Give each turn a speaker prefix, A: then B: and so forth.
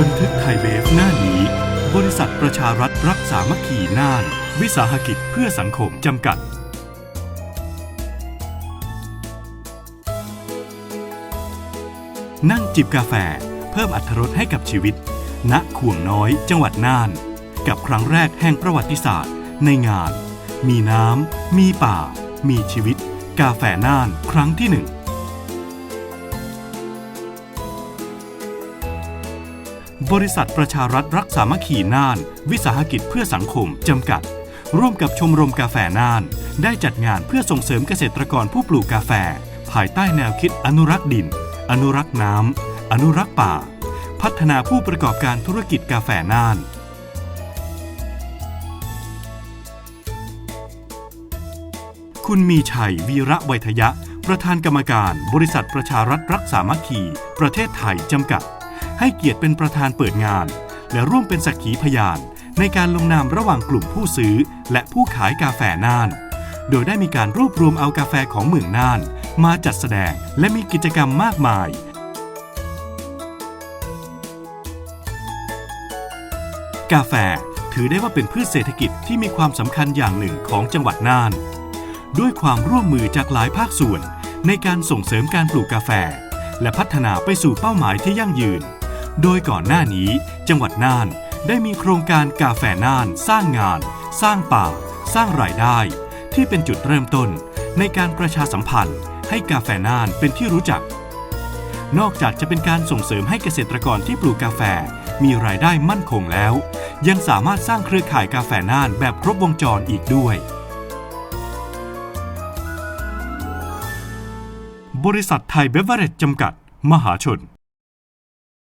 A: บันทึกไทยเบฟหน้านี้ บริษัทประชารัฐรักษามัคคีน่าน วิสาหกิจเพื่อสังคมจำกัดนั่งจิบกาแฟ เพิ่มอรรถรสให้กับชีวิต ณขวงน้อยจังหวัดน่าน กับครั้งแรกแห่งประวัติศาสตร์ ในงาน มีน้ำ มีป่า มีชีวิต กาแฟน่าน ครั้งที่หนึ่ง บริษัทประชารัฐรักษามัคคีน่าน วิสาหกิจเพื่อสังคม จำกัด ร่วมกับชมรมกาแฟน่าน ได้จัดงานเพื่อส่งเสริมเกษตรกรผู้ปลูกกาแฟ ภายใต้แนวคิดอนุรักษ์ดิน อนุรักษ์น้ำ อนุรักษ์ป่า พัฒนาผู้ประกอบการธุรกิจกาแฟน่านคุณมีชัยวีระไวยทยะ ประธานกรรมการ บริษัทประชารัฐรักษามัคคี ประเทศไทยจำกัด ให้เกียรติเป็นประธานเปิดงาน และร่วมเป็นสักขีพยาน ในการลงนามระหว่างกลุ่มผู้ซื้อ และผู้ขายกาแฟน่าน โดยได้มีการรวบรวมเอากาแฟของเมืองน่าน มาจัดแสดงและมีกิจกรรมมากมายกาแฟถือได้ว่าเป็นพืชเศรษฐกิจที่มีความสำคัญอย่างหนึ่งของจังหวัดน่าน ด้วยความร่วมมือจากหลายภาคส่วน ในการส่งเสริมการปลูกกาแฟ และพัฒนาไปสู่เป้าหมายที่ยั่งยืน โดยก่อนหน้านี้ จังหวัดน่านได้มีโครงการกาแฟน่านสร้างงาน สร้างป่า สร้างรายได้ ที่เป็นจุดเริ่มต้นในการประชาสัมพันธ์ ให้กาแฟน่านเป็นที่รู้จัก นอกจากจะเป็นการส่งเสริมให้เกษตรกรที่ปลูกกาแฟมีรายได้มั่นคงแล้ว ยังสามารถสร้างเครือข่ายกาแฟน่านแบบครบวงจรอีกด้วย บริษัทไทยเบเวอเรจจำกัด มหาชน